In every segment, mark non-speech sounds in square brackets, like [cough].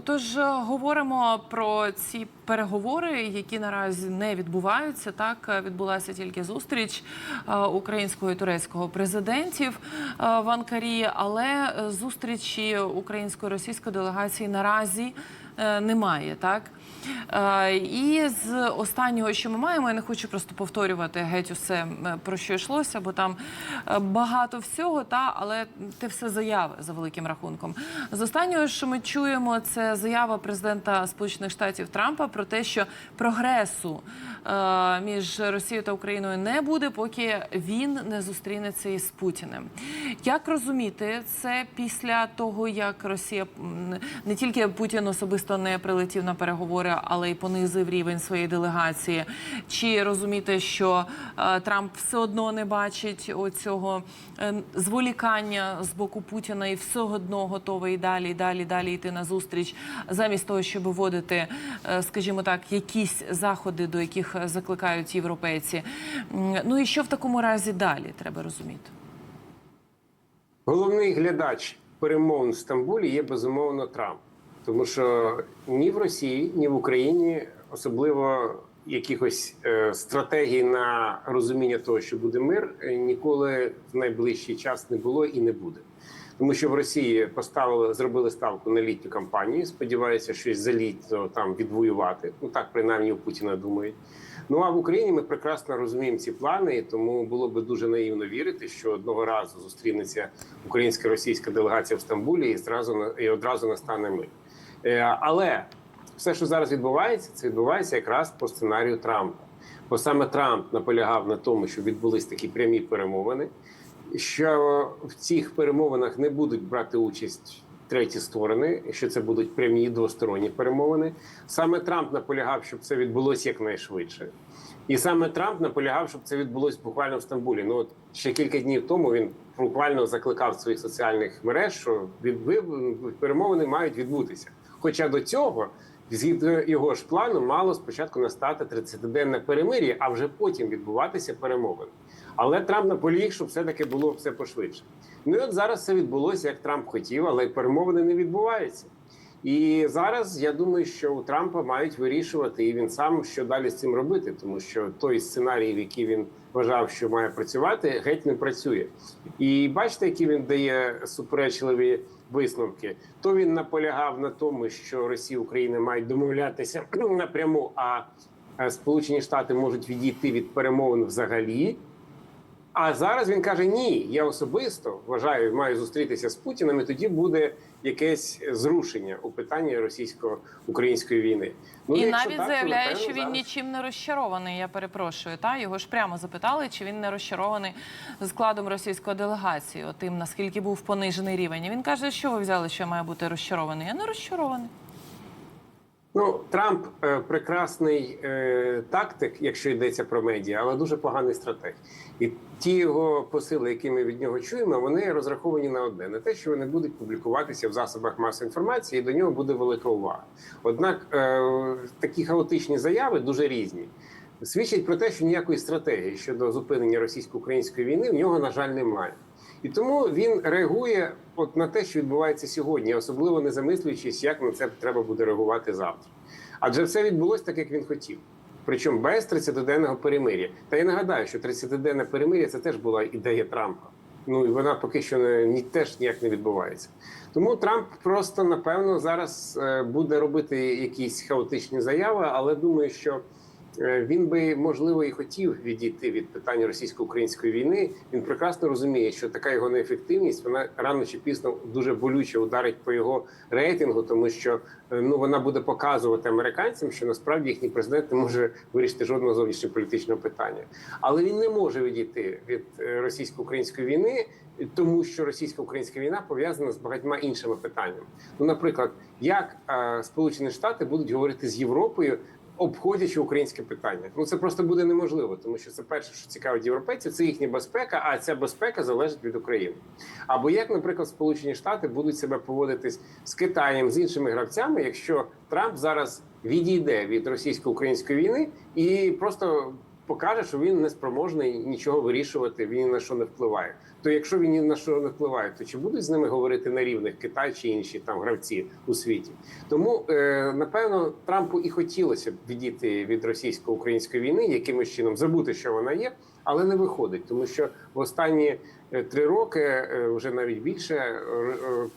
Отож, е, говоримо про ці переговори, які наразі не відбуваються. Так Е, відбулася тільки зустріч е, українського і турецького президентів в Анкарі, але зустрічі української і російської делегації наразі немає. Так і з останнього, що ми маємо, я не хочу просто повторювати геть усе е, про що йшлося, бо там е, багато всього, та але те все заяви за великим рахунком. З останнього, що ми чуємо, це заява президента Сполучених Штатів Трампа про те, що прогресу е, між Росією та Україною не буде, поки він не зустрінеться із Путіним. Як розуміти це після того, як Росія не тільки Путін особисто не прилетів на переговори, але й понизив рівень своєї делегації? Чи розуміти, що е, Трамп все одно не бачить оцього е, зволікання з боку Путіна і все одно готовий далі, далі, далі йти на зустріч, замість того, щоб вводити, е, скажімо так, якісь заходи, до яких закликають європейці? Ну і що в такому разі далі треба розуміти? Головний глядач перемовин в Стамбулі є безумовно Трамп, тому що ні в Росії, ні в Україні особливо якихось е, стратегій на розуміння того, що буде мир, е, ніколи в найближчий час не було і не буде. Тому що в Росії поставили, зробили ставку на літню кампанію. Сподіваюся, щось за літо там відвоювати. Ну так принаймні у Путіна думають. Ну а в Україні ми прекрасно розуміємо ці плани, і тому було би дуже наївно вірити, що одного разу зустрінеться українська російська делегація в Стамбулі і зразу і одразу настане мир. Е, Але все, що зараз відбувається, це відбувається якраз по сценарію Трампа. Бо саме Трамп наполягав на тому, щоб відбулись такі прямі перемовини, що в цих перемовинах не будуть брати участь треті сторони, що це будуть прямі двосторонні перемовини. Саме Трамп наполягав, щоб це відбулося якнайшвидше. І саме Трамп наполягав, щоб це відбулося буквально в Стамбулі. Ну от ще кілька днів тому він буквально закликав своїх соціальних мереж, що перемовини мають відбутися. Хоча до цього, згідно його ж плану, мало спочатку настати 30-денне перемир'я, а вже потім відбуватися перемовини. Але Трамп наполіг, щоб все таки було все пошвидше. Ну і от зараз все відбулося, як Трамп хотів, але перемовини не відбуваються. І зараз я думаю, що у Трампа мають вирішувати і він сам, що далі з цим робити, тому що той сценарій, в який він вважав, що має працювати, геть не працює. І бачите, які він дає суперечливі висновки. То він наполягав на тому, що Росія і Україна мають домовлятися [clears throat] напряму, а е, Сполучені Штати можуть відійти від перемовин взагалі. А зараз він каже: ні, я особисто вважаю, маю зустрітися з Путіним, і тоді буде якесь зрушення у питанні російсько-української війни. Ну і навіть так, заявляє, напевно, що він зараз- нічим не розчарований. Я перепрошую. Та його ж прямо запитали, чи він не розчарований складом російської делегації, отим наскільки був понижений рівень. І він каже, що ви взяли, що я маю бути розчарований. Я не розчарований. Ну, Трамп е, прекрасний е, тактик, якщо йдеться про медіа, але дуже поганий стратег. І ті його посили, які ми від нього чуємо, вони розраховані на одне: на те, що вони будуть публікуватися в засобах масової інформації, і до нього буде велика увага. Однак е, такі хаотичні заяви дуже різні. Свідчать про те, що ніякої стратегії щодо зупинення російсько-української війни в нього, на жаль, немає. І тому він реагує от на те, що відбувається сьогодні, особливо не замислюючись, як на це треба буде реагувати завтра. Адже все відбулося так, як він хотів. Причому без 30-денного перемир'я. Та я нагадаю, що 30-денне перемир'я це теж була ідея Трампа. Ну і вона поки що не, ні, теж ніяк не відбувається. Тому Трамп просто напевно зараз е, буде робити якісь хаотичні заяви, але думаю, що Він би можливо і хотів відійти від питання російсько-української війни. Він прекрасно розуміє, що така його неефективність вона рано чи пізно дуже болюче ударить по його рейтингу, тому що е, ну вона буде показувати американцям, що насправді їхній президент не може вирішити жодного зовнішньополітичного питання. Але він не може відійти від е, російсько-української війни, тому що російсько-українська війна пов'язана з багатьма іншими питаннями. Ну, наприклад, як е, Сполучені Штати будуть говорити з Європою обходячи українське питання. Ну це просто буде неможливо, тому що це перше, що цікавить європейців, це їхня безпека, а ця безпека залежить від України. Або як, наприклад, Сполучені Штати будуть себе поводитись з Китаєм з іншими гравцями, якщо Трамп зараз відійде від російсько-української війни і просто покаже, що він не спроможний нічого вирішувати, він на що не впливає. То якщо він ні на що не впливає, то чи будуть з ними говорити на рівних Китай чи інші там гравці у світі? Тому е, напевно Трампу і хотілося б відійти від російсько-української війни, якимось чином забути, що вона є, але не виходить, тому що в останні е, три роки е, вже навіть більше е,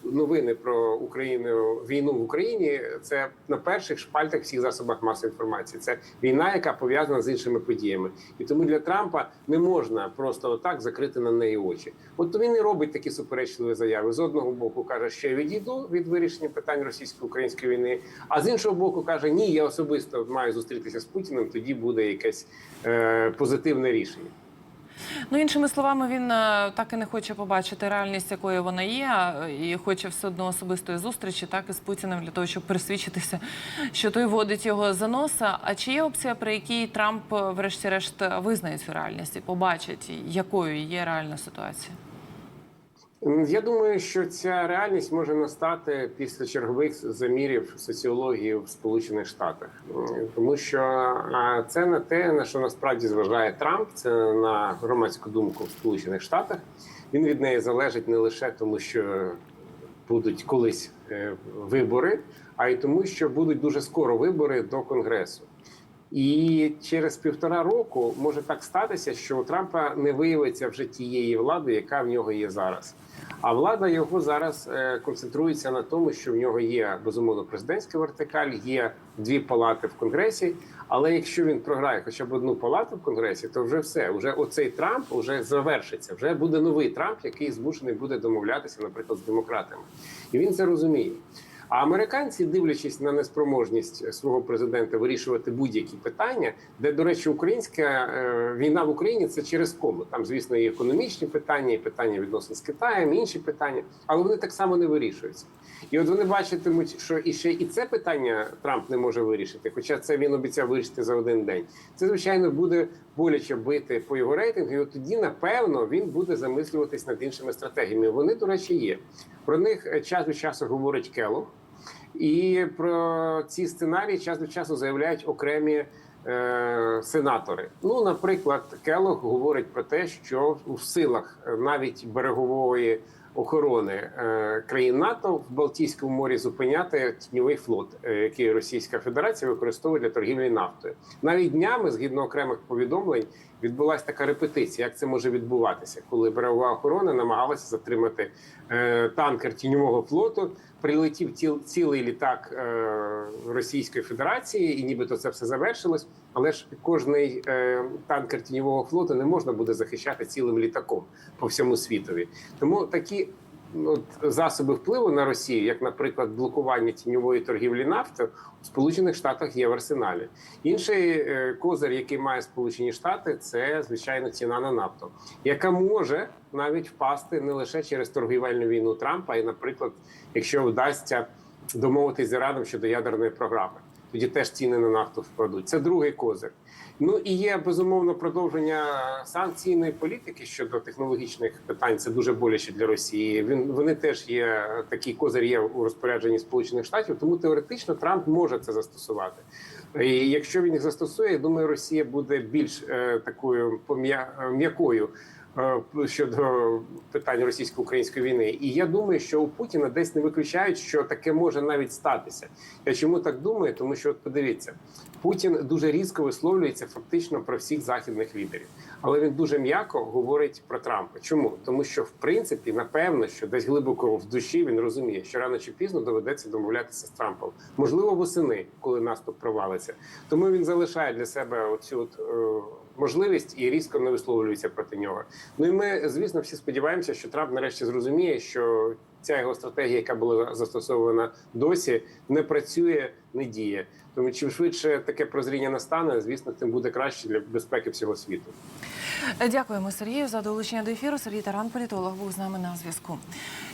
новини про Україну війну в Україні це на перших шпальтах всіх засобах масової інформації. Це війна, яка пов'язана з іншими подіями, і тому для Трампа не можна просто отак закрити на неї очі. От він і робить такі суперечливі заяви. З одного боку каже, що я відійду від вирішення питань російсько-української війни, а з іншого боку каже, ні, я особисто маю зустрітися з Путіним. Тоді буде якесь е, позитивне рішення. Ну, іншими словами, він е, так і не хоче побачити реальність, якою вона є, і хоче все одно особистої зустрічі, так і з Путіним для того, щоб пересвідчитися, що той водить його за носа. А чи є опція, при якій Трамп, е, врешті-решт, визнає цю реальність і побачить, якою є реальна ситуація? Я думаю, що ця реальність може настати після чергових замірів соціології в Сполучених Штатах, тому що це не те, на що насправді зважає Трамп, це на громадську думку в Сполучених Штатах. Він від неї залежить не лише тому, що будуть колись е, вибори, а й тому, що будуть дуже скоро вибори до Конгресу. І через півтора року може так статися, що у Трампа не виявиться вже тієї влади, яка в нього є зараз. А влада його зараз е, концентрується на тому, що в нього є безумовно президентська вертикаль, є дві палати в конгресі. Але якщо він програє хоча б одну палату в конгресі, то вже все. Вже оцей Трамп вже завершиться. Вже буде новий Трамп, який змушений буде домовлятися, наприклад, з демократами, і він це розуміє. А американці, дивлячись на неспроможність свого президента вирішувати будь-які питання, де, до речі, українська е, війна в Україні це через кому. Там, звісно, і економічні питання, і питання відносин з Китаєм, і інші питання, але вони так само не вирішуються. І от вони бачитимуть, що і ще і це питання Трамп не може вирішити, хоча це він обіцяв вирішити за один день. Це звичайно буде боляче бити по його рейтингу. І от тоді, напевно, він буде замислюватись над іншими стратегіями. Вони, до речі, є. Про них час від часу говорить Келлог. І про ці сценарії час від часу заявляють окремі е, сенатори. Ну, наприклад, Келлог говорить про те, що у силах е, навіть берегової охорони е, країн НАТО в Балтійському морі зупиняти тіньовий флот, е, який Російська Федерація використовує для торгівлі нафтою. Навіть днями, згідно окремих повідомлень, відбулася така репетиція, як це може відбуватися, коли берегова охорона намагалася затримати е, танкер тіньового флоту. Прилетів ціл, цілий літак е, Російської Федерації, і нібито це все завершилось. Але ж кожний е, танкер тіньового флоту не можна буде захищати цілим літаком по всьому світові. Тому такі засоби впливу на Росію, як, наприклад, блокування тіньової торгівлі нафти у Сполучених Штатах є в арсеналі. Інший е, козир, який має Сполучені Штати, це звичайно ціна на нафту, яка може навіть впасти не лише через торгівельну війну Трампа, і, наприклад, якщо вдасться домовитись з Іраном щодо ядерної програми. Тоді теж ціни на нафту впадуть. Це другий козир. Ну і є безумовно продовження санкційної політики щодо технологічних питань. Це дуже боляче для Росії. Він вони теж є такий козир є у розпорядженні Сполучених Штатів. Тому теоретично Трамп може це застосувати. І якщо він їх застосує, я думаю, Росія буде більш е, такою м'якою. Е, Щодо питань російсько-української війни, і я думаю, що у Путіна десь не виключають, що таке може навіть статися. Я чому так думаю? Тому що от подивіться, Путін дуже різко висловлюється фактично про всіх західних лідерів, але він дуже м'яко говорить про Трампа. Чому? Тому що в принципі, напевно, що десь глибоко в душі він розуміє, що рано чи пізно доведеться домовлятися з Трампом. Можливо, восени, коли наступ провалиться. Тому він залишає для себе оцю от, е, можливість і різко не висловлюється проти нього. Ну і ми, звісно, всі сподіваємося, що Трамп нарешті зрозуміє, що ця його стратегія, яка була застосована досі, не працює, не діє. Тому чим швидше таке прозріння настане, звісно, тим буде краще для безпеки всього світу. Дякуємо Сергію за долучення до ефіру. Сергій Таран, політолог, був з нами на зв'язку.